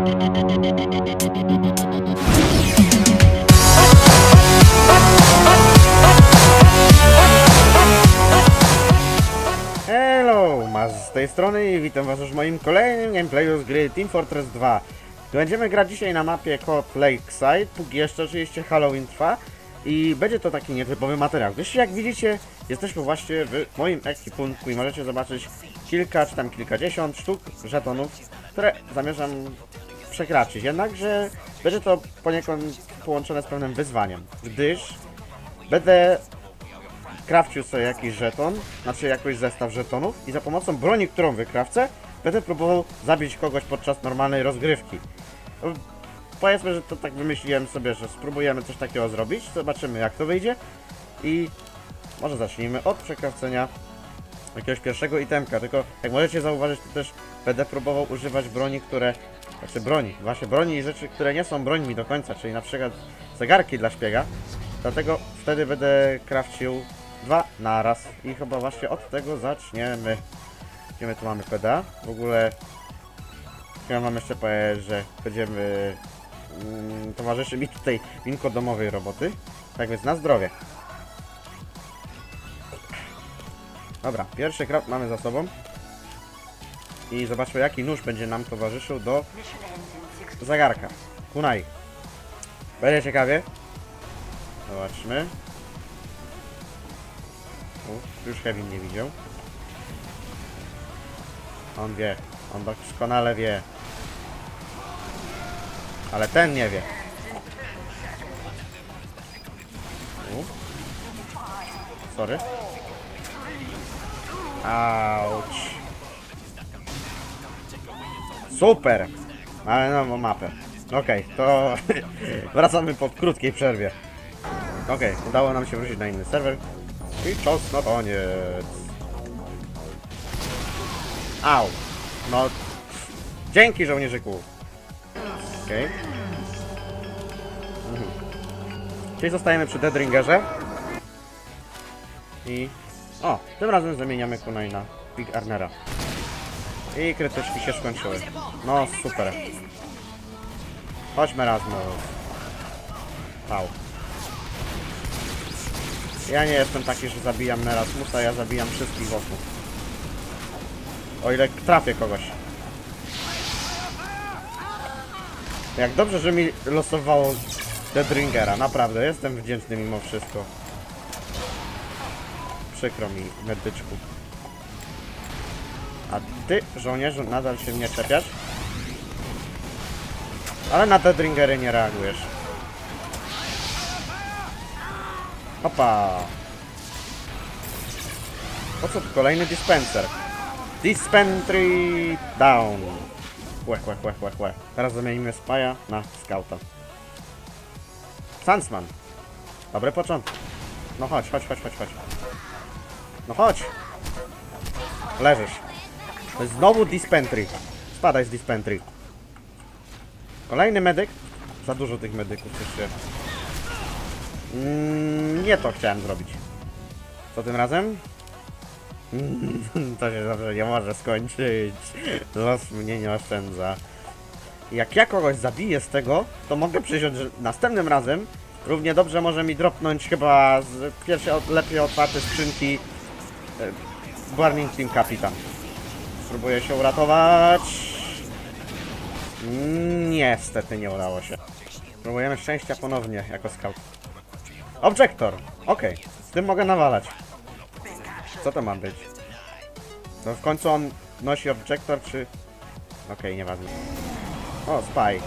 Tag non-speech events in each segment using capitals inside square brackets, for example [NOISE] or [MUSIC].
Hello, Maz z tej strony i witam was już w moim kolejnym gameplayu z gry Team Fortress 2. Będziemy grać dzisiaj na mapie Cod Lakeside, póki jeszcze oczywiście Halloween trwa i będzie to taki nietypowy materiał, gdyż jak widzicie jesteśmy właśnie w moim ekwipunku i możecie zobaczyć kilka czy tam kilkadziesiąt sztuk żetonów, które zamierzam przekraczyć, jednakże będzie to poniekąd połączone z pewnym wyzwaniem, gdyż będę krawcił sobie jakiś żeton, znaczy jakiś zestaw żetonów i za pomocą broni, którą wykrawcę, będę próbował zabić kogoś podczas normalnej rozgrywki. Powiedzmy, że to tak wymyśliłem sobie, że spróbujemy coś takiego zrobić, zobaczymy jak to wyjdzie i może zacznijmy od przekrawcenia jakiegoś pierwszego itemka, tylko jak możecie zauważyć, to też będę próbował używać broni, które, znaczy broni, właśnie broni i rzeczy, które nie są brońmi do końca, czyli na przykład zegarki dla szpiega, dlatego wtedy będę krawcił dwa naraz i chyba właśnie od tego zaczniemy. Gdzie my tu mamy PDA? W ogóle ja mam jeszcze powiedzieć, że będziemy mm, towarzyszy mi tutaj winko domowej roboty. Tak więc na zdrowie. Dobra, pierwszy krab mamy za sobą. I zobaczmy jaki nóż będzie nam towarzyszył do zegarka. Kunai. Będzie ciekawie. Zobaczmy. U, już Kevin nie widział. On wie. On doskonale wie. Ale ten nie wie. U. Sorry. Auć. Super. Ale nową mapę. Okej, to [LAUGHS] wracamy po krótkiej przerwie. Okej, udało nam się wrócić na inny serwer. I czas na koniec. Au. No. Dzięki żołnierzyku. Okej. Mhm. Czyli zostajemy przy Deadringerze. I... O, tym razem zamieniamy kunaj na Big Arnera. I krytyczki się skończyły. No, super. Chodźmy Rasmus. Au. Ja nie jestem taki, że zabijam Nerasmusa, ja zabijam wszystkich wokół. O ile trafię kogoś. Jak dobrze, że mi losowało Deadringera, naprawdę, jestem wdzięczny mimo wszystko. Przykro mi, medyczku. Ty, żołnierzu, nadal się nie czepiasz? Ale na Deadringery nie reagujesz. Opa! Po co tu kolejny dispenser? Dispentry down! Łe, łe, łe, łe, łe. Teraz zamienimy Spaja na Scouta. Sansman! Dobry początek. No chodź, chodź, chodź, chodź, chodź. No chodź! Leżysz. To jest znowu Dispentry. Spadaj z Dispentry. Kolejny medyk. Za dużo tych medyków jeszcze. Mm, nie to chciałem zrobić. Co tym razem? Mm, [LAUGHS] to się dobrze nie może skończyć. Los mnie nie oszczędza. Jak ja kogoś zabiję z tego, to mogę przyjąć, że następnym razem równie dobrze może mi dropnąć chyba z pierwszej lepiej otwarte skrzynki e, Burning Team Kapitan. Spróbuję się uratować. Niestety nie udało się. Próbujemy szczęścia ponownie jako scout. Objector! Okej, z tym mogę nawalać. Co to ma być? To w końcu on nosi objector, czy... Okej, nieważne. O, spy.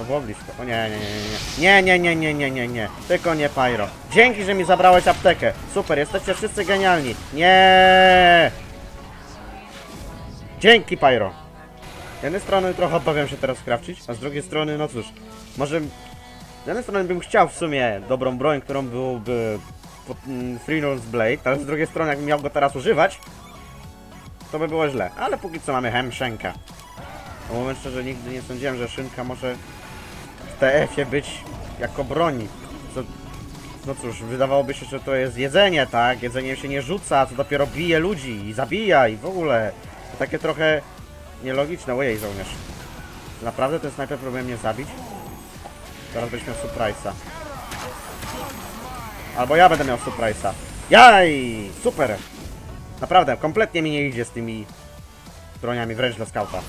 To było blisko. O nie, nie, nie, nie. Nie, nie, nie, nie, nie, nie, nie. Tylko nie Pyro. Dzięki, że mi zabrałeś aptekę. Super, jesteście wszyscy genialni. Nie. Dzięki, Pyro. Z jednej strony trochę obawiam się teraz krawcić, a z drugiej strony, no cóż, może... Z jednej strony bym chciał w sumie dobrą broń, którą byłby Freelance mm, Blade, ale z drugiej strony jakbym miał go teraz używać, to by było źle. Ale póki co mamy Hemszenka. Bo szczerze, nigdy nie sądziłem, że Szynka może TF-ie być jako broni. Co No cóż, wydawałoby się, że to jest jedzenie, tak? Jedzenie się nie rzuca, co dopiero bije ludzi i zabija i w ogóle. To takie trochę nielogiczne. Ojej, żołnierz. Naprawdę ten snajper próbuje mnie zabić? Teraz byś miał surprise'a. Albo ja będę miał surprise'a. Jaj! Super! Naprawdę, kompletnie mi nie idzie z tymi broniami, wręcz dla skauta.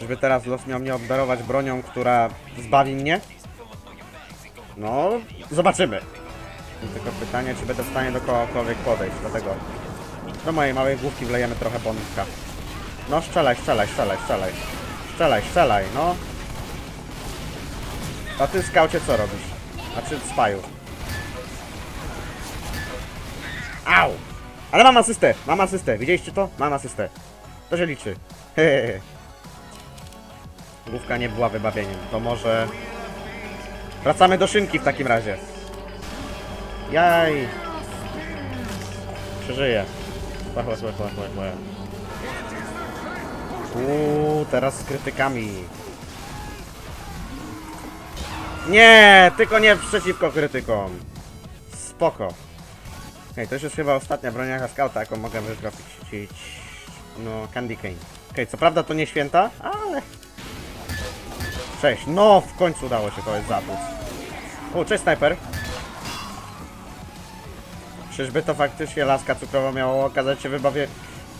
Żeby teraz los miał mnie obdarować bronią, która zbawi mnie? No, zobaczymy. Tylko pytanie, czy będę w stanie do kogokolwiek podejść, dlatego do mojej małej główki wlejemy trochę bączka. No, strzelaj, strzelaj, strzelaj, strzelaj. Strzelaj, strzelaj, no. A ty, skaucie, co robisz? Znaczy, spaju. Au! Ale mam asystę, mam asystę. Widzieliście to? Mam asystę. To się liczy. Hehehe. [LAUGHS] Główka nie była wybawieniem. To może... Wracamy do szynki w takim razie. Jaj. Przeżyję. Chła, chła, chła, chła, chła. Uuu, teraz z krytykami. Nie, tylko nie przeciwko krytykom. Spoko. Okej, to już jest chyba ostatnia broń jaka jaką mogę wytrafić. No, Candy Cane. Okej, co prawda to nie święta, ale... Cześć, no w końcu udało się kogoś zatłuc. O, cześć snajper. Czyżby to faktycznie laska cukrowa miała okazać się wybawie...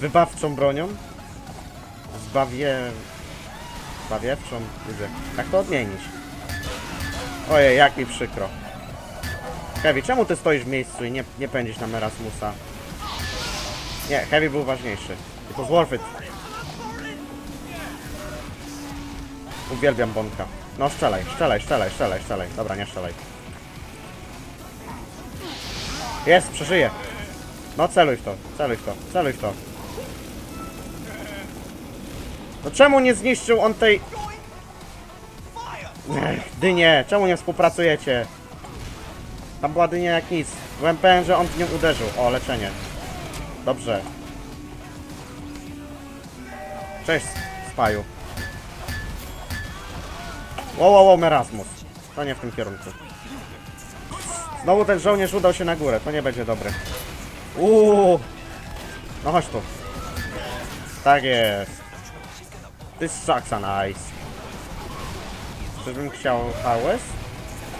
wybawczą bronią? Zbawie... Zbawiewczą? Widzę. Jak to odmienić? Ojej, jak mi przykro. Heavy, czemu ty stoisz w miejscu i nie, nie pędzisz na Merasmusa? Nie, Heavy był ważniejszy. It was worth it. Uwielbiam Bonka. No strzelaj, strzelaj, strzelaj, strzelaj, strzelaj. Dobra, nie strzelaj. Jest, przeżyję. No celuj w to, celuj w to, celuj w to. No czemu nie zniszczył on tej... Ech, dynie, czemu nie współpracujecie? Tam była dynia jak nic. Byłem pewien, że on w nią uderzył. O, leczenie. Dobrze. Cześć, Spaju. Wow, wow, wow, Merasmus. To nie w tym kierunku. Znowu ten żołnierz udał się na górę. To nie będzie dobre. Uuu. No chodź tu. Tak jest. This sucks on ice. Czyżbym chciał AWS?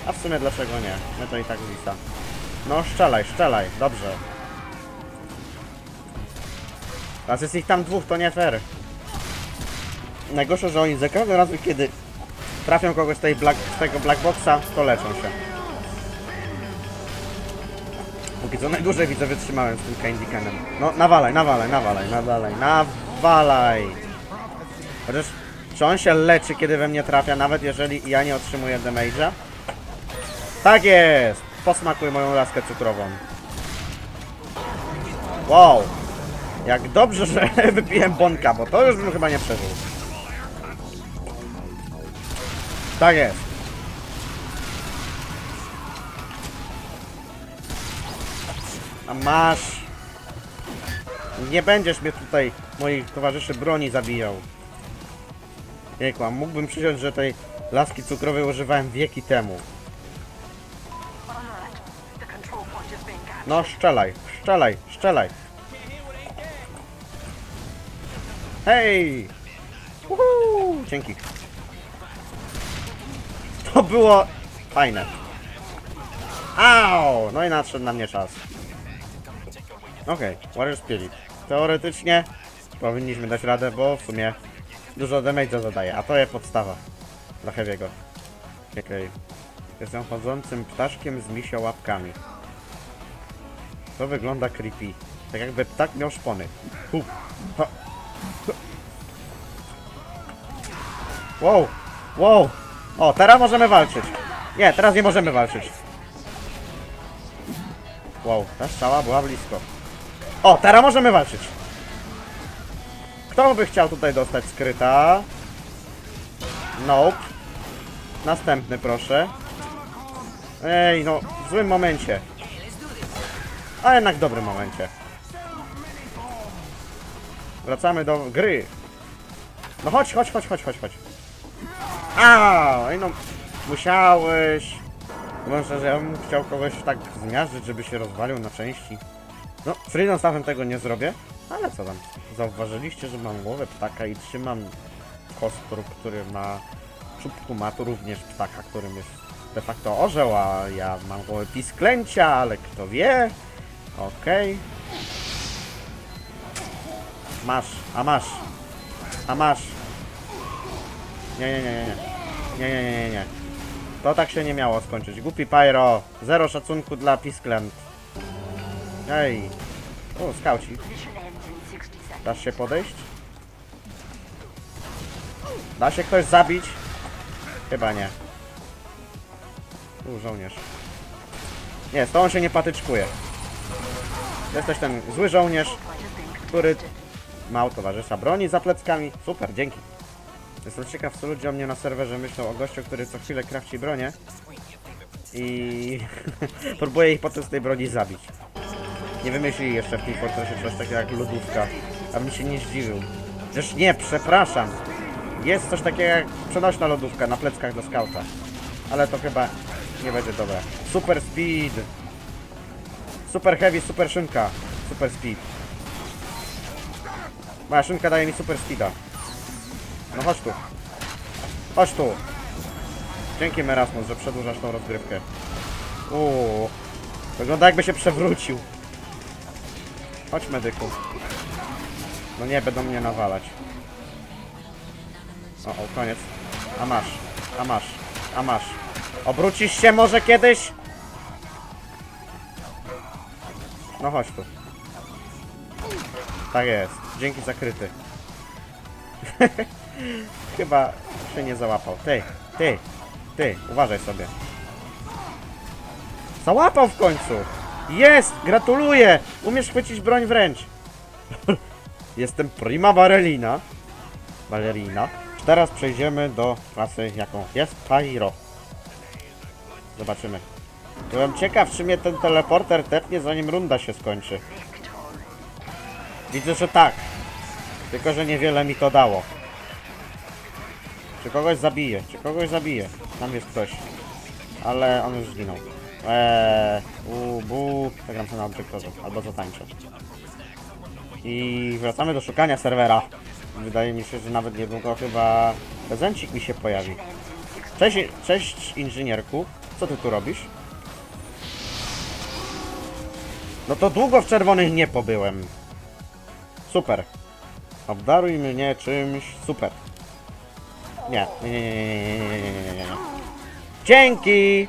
A w sumie dlaczego nie? My to i tak wisa. No strzelaj, strzelaj. Dobrze. Teraz jest ich tam dwóch, to nie fair. Najgorsze, że oni za każdym razem, kiedy trafią kogoś z, tej black, z tego black boxa, to leczą się. Póki co najdłużej widzę wytrzymałem z tym Candy Canem. No nawalaj, nawalaj, nawalaj, nawalaj, nawalaj. Chociaż czy on się leczy, kiedy we mnie trafia, nawet jeżeli ja nie otrzymuję damage'a? Tak jest! Posmakuj moją laskę cukrową. Wow! Jak dobrze, że [LAUGHS] wypiłem bonka, bo to już bym chyba nie przeżył. Tak jest. A masz. Nie będziesz mnie tutaj, moich towarzyszy broni zabijał. A mógłbym przyjąć, że tej laski cukrowej używałem wieki temu. No, strzelaj, strzelaj, strzelaj. Hej! Uhu! Dzięki. To było fajne. Au! No i nadszedł na mnie czas. Okej, okay, Warrior Spirit. Teoretycznie powinniśmy dać radę, bo w sumie dużo damage'a zadaje, a to jest podstawa dla Heavy'ego. Okej. Okay. Jestem chodzącym ptaszkiem z misio łapkami. To wygląda creepy. Tak jakby ptak miał szpony. Hu. Ha. Ha. Wow! Wow! O, teraz możemy walczyć. Nie, teraz nie możemy walczyć. Wow, ta strzała była blisko. O, teraz możemy walczyć. Kto by chciał tutaj dostać skryta? Nope. Następny, proszę. Ej, no, w złym momencie. A jednak w dobrym momencie. Wracamy do gry. No chodź, chodź, chodź, chodź, chodź, chodź. A, ej no, musiałeś. Powiem szczerze, ja bym chciał kogoś tak zmiażdżyć, żeby się rozwalił na części. No, freedom stawem tego nie zrobię, ale co tam. Zauważyliście, że mam głowę ptaka i trzymam kostur, który ma czubku ma tu również ptaka, którym jest de facto orzeł, a ja mam głowę pisklęcia, ale kto wie. Okej. Masz, a masz. A masz. Nie, nie, nie, nie, nie. Nie, nie, nie, nie. To tak się nie miało skończyć. Głupi Pyro. Zero szacunku dla Pisklęt. Ej. O, skauci. Mission ends in 60 seconds. Dasz się podejść? Da się ktoś zabić? Chyba nie. U, żołnierz. Nie, z tą się nie patyczkuje. Jesteś ten zły żołnierz, który mał towarzysza broni za pleckami. Super, dzięki. Jestem ciekaw, co ludzie o mnie na serwerze myślą o gościu, który co chwilę krawci bronię i [LAUGHS] próbuje ich potem z tej broni zabić. Nie wymyślili jeszcze w Team Fortressie coś takiego jak lodówka, abym się nie zdziwił. Przecież nie, przepraszam. Jest coś takiego jak przenośna lodówka na pleckach do skauta. Ale to chyba nie będzie dobre. Super speed. Super heavy, super szynka. Super speed. Moja szynka daje mi super speeda. No chodź tu. Chodź tu. Dzięki Merasmus, że przedłużasz tą rozgrywkę. Uuu. Wygląda jakby się przewrócił. Chodź medyku. No nie, będą mnie nawalać. O, o, koniec. A masz, a masz, a masz. Obrócisz się może kiedyś? No chodź tu. Tak jest. Dzięki za kryty. [LAUGHS] Chyba się nie załapał. Ty, ty, ty, uważaj sobie. Załapał w końcu! Jest! Gratuluję! Umiesz chwycić broń wręcz. [LAUGHS] Jestem prima ballerina. Ballerina. Teraz przejdziemy do klasy, jaką jest Pyro. Zobaczymy. Byłem ciekaw, czy mnie ten teleporter tepnie, zanim runda się skończy. Widzę, że tak. Tylko, że niewiele mi to dało. Czy kogoś zabije? Czy kogoś zabije? Tam jest ktoś. Ale on już zginął. Eee, u, bu, zagram sobie na obiektorze, albo zatańczę. I wracamy do szukania serwera. Wydaje mi się, że nawet niedługo chyba prezencik mi się pojawi. Cześć, cześć inżynierku. Co ty tu robisz? No to długo w czerwonych nie pobyłem. Super. Obdaruj mnie czymś super. Nie, nie, nie, nie, nie, nie, nie, nie, nie. Dzięki!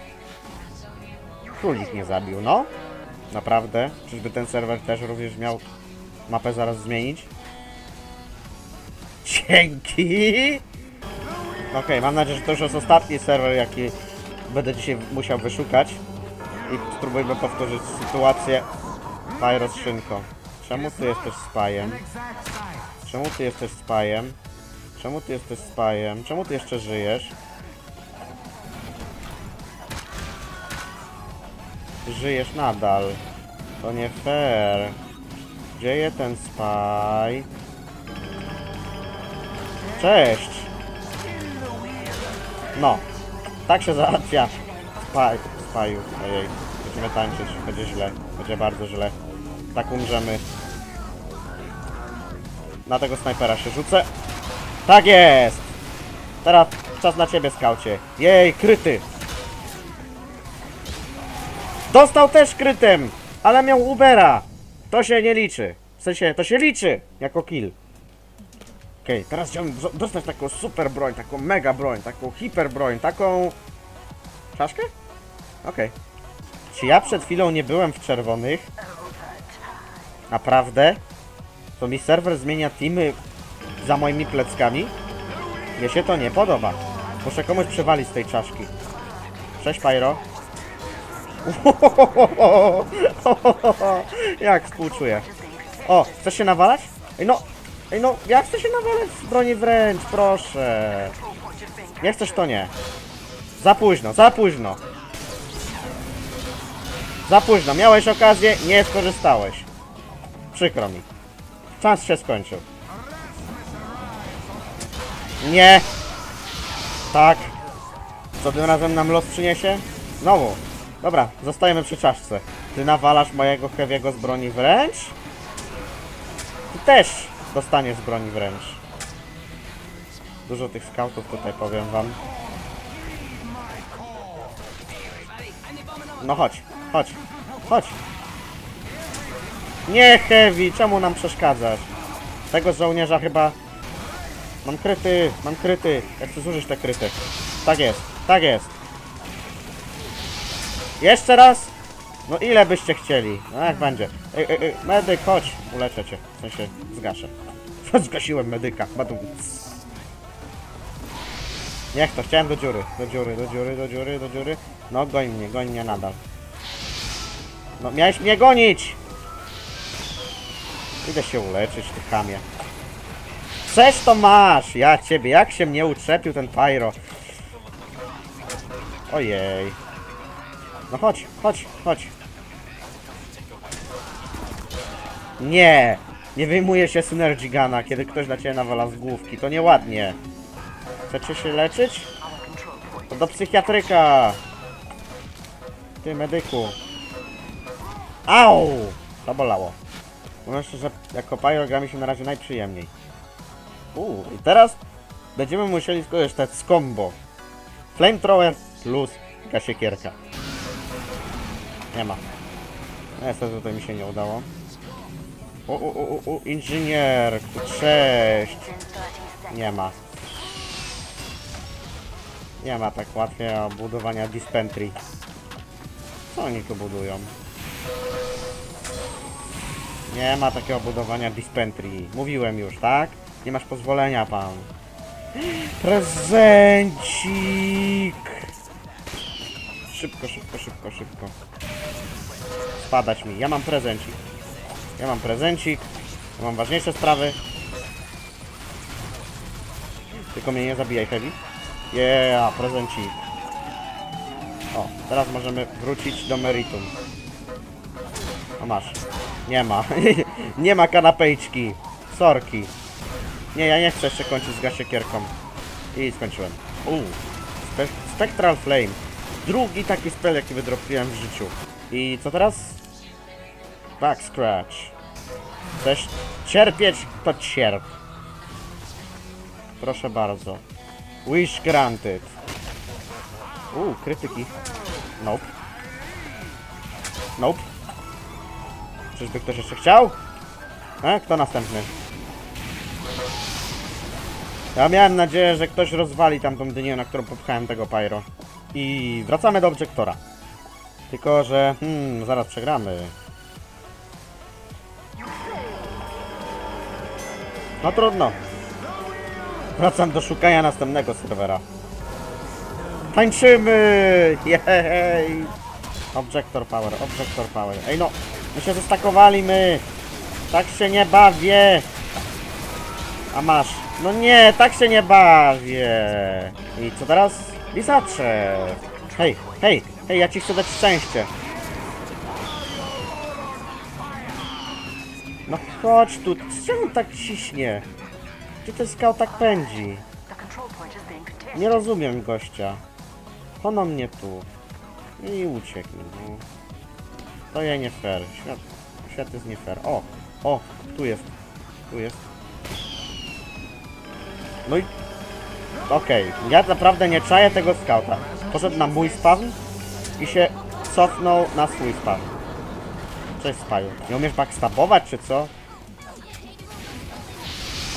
Królik nie zabił, no. Naprawdę? Czyżby ten serwer też również miał mapę zaraz zmienić? Dzięki! Okej, mam nadzieję, że to już jest ostatni serwer, jaki będę dzisiaj musiał wyszukać. I spróbujmy powtórzyć sytuację Pyro z szynką. Czemu ty jesteś spajem? Czemu ty jesteś spajem? Czemu ty jesteś spajem? Czemu ty jeszcze żyjesz? Żyjesz nadal. To nie fair. Gdzie jest ten spaj? Cześć! No, tak się załatwia spaj, spaju. Ojej, będziemy tańczyć, będzie źle, będzie bardzo źle. Tak umrzemy. Na tego snajpera się rzucę. Tak jest! Teraz czas na ciebie, skaucie. Jej, kryty! Dostał też krytem, ale miał Ubera. To się nie liczy. W sensie, to się liczy jako kill. Okej, teraz chciałbym dostać taką super broń, taką mega broń, taką hiper broń, taką... Czaszkę? Okej. Czy ja przed chwilą nie byłem w czerwonych? Naprawdę? To mi serwer zmienia teamy za moimi pleckami? Mnie się to nie podoba. Muszę komuś przewalić z tej czaszki. Cześć, Pyro. [LAUGHS] Jak współczuję. O, chcesz się nawalać? Ej no, ej no, jak chcę się nawalać z broni wręcz, proszę. Nie chcesz to nie. Za późno, za późno. Za późno, miałeś okazję, nie skorzystałeś. Przykro mi. Czas się skończył. Nie. Tak. Co tym razem nam los przyniesie? Znowu. Dobra, zostajemy przy czaszce. Ty nawalasz mojego heavy'ego z broni wręcz? Ty też dostaniesz z broni wręcz. Dużo tych skautów tutaj powiem wam. No chodź, chodź, chodź. Nie heavy, czemu nam przeszkadzasz? Tego żołnierza chyba... Mam kryty, mam kryty. Ja chcę zużyć te kryty. Tak jest, tak jest. Jeszcze raz? No ile byście chcieli? No jak będzie. Ej, ej, ej, medyk, chodź. Uleczę cię. W sensie, zgaszę. [LAUGHS] Zgasiłem medyka. Badum. Niech to, chciałem do dziury. Do dziury, do dziury, do dziury, do dziury. No goń mnie, goń mnie nadal. No miałeś mnie gonić! Idę się uleczyć, ty chamie. Chcesz to masz! Ja ciebie, jak się mnie uczepił ten pyro. Ojej. No chodź, chodź, chodź. Nie! Nie wyjmuje się Synergy Gana, kiedy ktoś na ciebie nawala z główki. To nieładnie. Chcecie się leczyć? To do psychiatryka! Ty, medyku. Au! To bolało. Mówię że jako pyro gra mi się na razie najprzyjemniej. Uuu, i teraz będziemy musieli skorzystać z combo. Flamethrower plus kasiekierka. Nie ma. Niestety tutaj mi się nie udało. U, u, u, u inżynierku, cześć! In 30 seconds. Nie ma. Nie ma tak łatwie budowania dispentry. Co oni tu budują? Nie ma takiego budowania dispentry. Mówiłem już, tak? Nie masz pozwolenia, pan. Prezencik! Szybko, szybko, szybko, szybko. Spadać mi. Ja mam prezencik. Ja mam prezencik. Ja mam ważniejsze sprawy. Tylko mnie nie zabijaj, Heavy. Yeah, prezencik. O, teraz możemy wrócić do meritum. O, masz. Nie ma. [LAUGHS] nie ma kanapejczki. Sorki. Nie, ja nie chcę jeszcze kończyć z gasiekierką. I skończyłem. Uuu. Spe Spectral Flame. Drugi taki spell, jaki wydropiłem w życiu. I co teraz? Back Scratch. Chcesz cierpieć? To cierp. Proszę bardzo. Wish granted. Uuu, krytyki. Nope. Nope. Czyżby ktoś jeszcze chciał? E, kto następny? Ja miałem nadzieję, że ktoś rozwali tamtą dynię, na którą popchałem tego pyro. I wracamy do Objektora. Tylko, że... Hmm, zaraz przegramy. No trudno. Wracam do szukania następnego serwera. Tańczymy! Jej! Objector power, objector power. Ej no, my się zestakowali my! Tak się nie bawię! A masz. No nie, tak się nie bawię! I co teraz? Lisacze! Hej, hej, hej, ja ci chcę dać szczęście. No chodź tu, czemu tak ciśnie? Gdzie ten skał tak pędzi? Nie rozumiem gościa. Ono mnie tu. I uciekł. No. To ja nie fair. Świat, świat jest nie fair. O! O! Tu jest. Tu jest. No i... Okej. Ja naprawdę nie czaję tego skauta. Poszedł na mój spawn i się cofnął na swój spawn. Cześć Spaju. Nie umiesz backstabować czy co?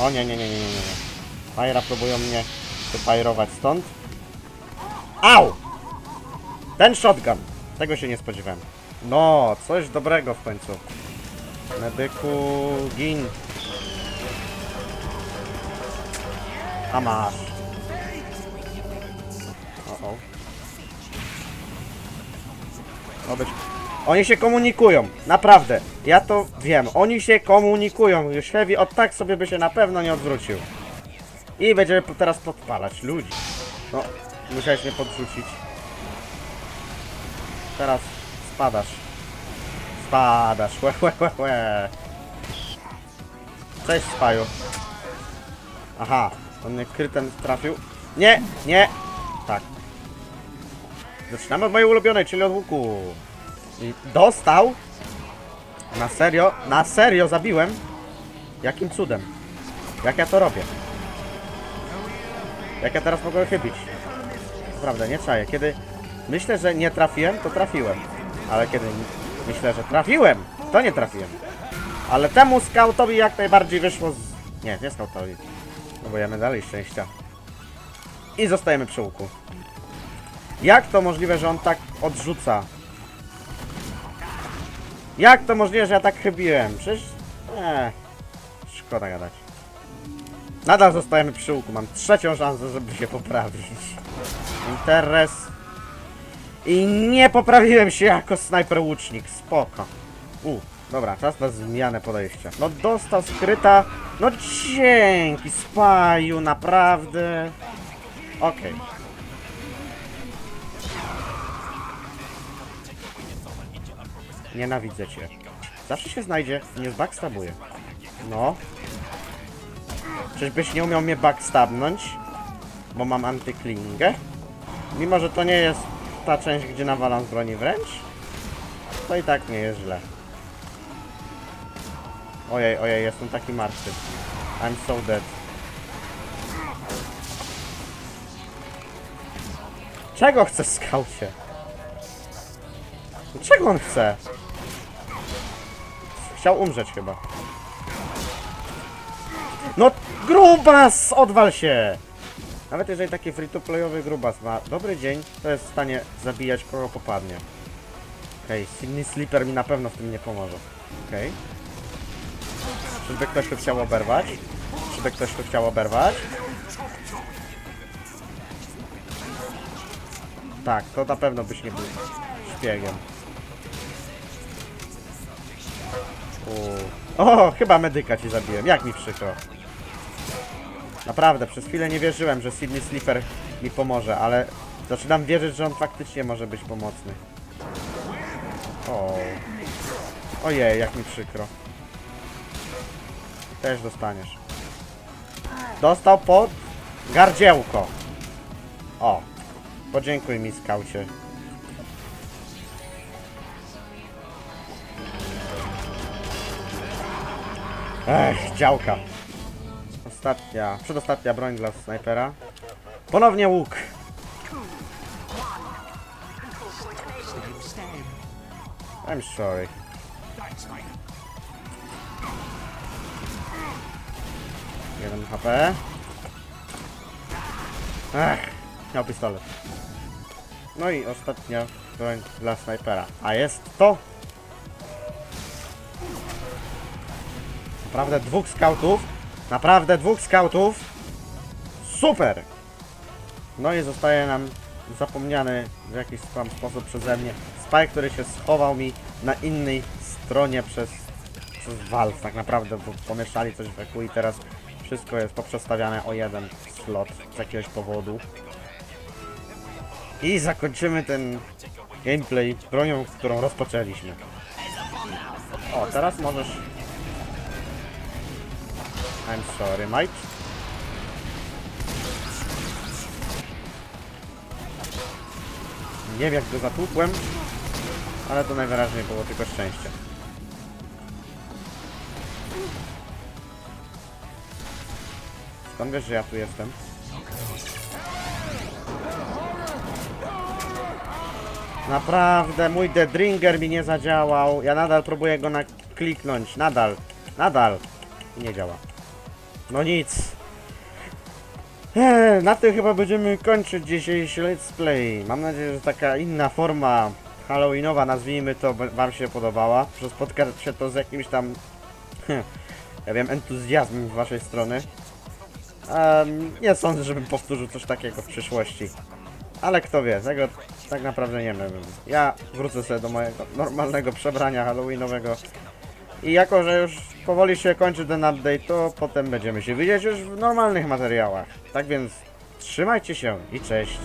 O nie, nie, nie, nie, nie, nie. Fajra próbują mnie wyfajrować stąd. Au! Ten shotgun. Tego się nie spodziewałem. No, coś dobrego w końcu. Medyku, gin. A masz. O, o. Ma być. Oni się komunikują, naprawdę. Ja to wiem. Oni się komunikują. Już Heavy od tak sobie by się na pewno nie odwrócił. I będziemy teraz podpalać ludzi. No, musiałeś mnie podrzucić. Teraz spadasz. Spadasz. Łe, łe, łe, łe. Cześć, Spaju. Aha, on mnie krytem trafił. Nie, nie. Tak. Zaczynamy od mojej ulubionej, czyli od łuku. I dostał. Na serio, na serio zabiłem. Jakim cudem? Jak ja to robię? Jak ja teraz mogę chybić? Naprawdę, nie czaję. Kiedy myślę, że nie trafiłem, to trafiłem. Ale kiedy myślę, że trafiłem, to nie trafiłem. Ale temu skautowi jak najbardziej wyszło z... Nie, nie skautowi. Próbujemy dalej szczęścia. I zostajemy przy łuku. Jak to możliwe, że on tak odrzuca? Jak to możliwe, że ja tak chybiłem? Przecież... Nie. Szkoda gadać. Nadal zostajemy przy łuku. Mam trzecią szansę, żeby się poprawić. Interes. I nie poprawiłem się jako snajper łucznik. Spoko. U, dobra, czas na zmianę podejścia. No dostał skryta. No dzięki, spaju, naprawdę. Okej. Nienawidzę cię. Zawsze się znajdzie nie zbackstabuje. No. Czyżbyś nie umiał mnie backstabnąć? Bo mam antyklingę? Mimo, że to nie jest ta część, gdzie nawalam z broni wręcz, to i tak nie jest źle. Ojej, ojej, jestem taki martwy. I'm so dead. Czego chce skaucie? Czego on chce? Chciał umrzeć chyba. No grubas! Odwal się! Nawet jeżeli taki free-to-playowy grubas ma dobry dzień, to jest w stanie zabijać kogo popadnie. Okej, okay, Sydney Sleeper mi na pewno w tym nie pomoże. Okej. Okay. Czyżby ktoś tu chciał oberwać? Czyżby ktoś tu chciał oberwać? Tak, to na pewno byś nie był szpiegiem. O, chyba medyka ci zabiłem. Jak mi przykro. Naprawdę, przez chwilę nie wierzyłem, że Sydney Sleeper mi pomoże, ale zaczynam wierzyć, że on faktycznie może być pomocny. O. Ojej, jak mi przykro. Też dostaniesz. Dostał pod gardziełko. O. Podziękuj mi, skaucie. Ech, działka. Ostatnia, przedostatnia broń dla snajpera. Ponownie łuk. I'm sorry. HP. Ech, miał pistolet. No i ostatnia broń dla snajpera. A jest to... Naprawdę dwóch skautów. Naprawdę dwóch skautów. Super! No i zostaje nam zapomniany w jakiś tam sposób przeze mnie Spike, który się schował mi na innej stronie przez, przez Valve. Tak naprawdę, pomieszali coś w EQ i teraz wszystko jest poprzestawiane o jeden slot z jakiegoś powodu. I zakończymy ten gameplay bronią, którą rozpoczęliśmy. O, teraz możesz... I'm sorry, mate. Nie wiem jak go zatłukłem, ale to najwyraźniej było tylko szczęście. Skąd wiesz, że ja tu jestem? Naprawdę, mój Deadringer mi nie zadziałał. Ja nadal próbuję go nakliknąć. Nadal. Nadal. Nie działa. No nic. Eee, na tym chyba będziemy kończyć dzisiejszy let's play. Mam nadzieję, że taka inna forma halloweenowa, nazwijmy to, wam się podobała. Że spotka się to z jakimś tam, [LAUGHS] ja wiem, entuzjazmem z waszej strony. Em, nie sądzę, żebym powtórzył coś takiego w przyszłości. Ale kto wie, tego tak naprawdę nie wiem. Ja wrócę sobie do mojego normalnego przebrania halloweenowego. I jako, że już powoli się kończy ten update, to potem będziemy się widzieć już w normalnych materiałach. Tak więc trzymajcie się i cześć.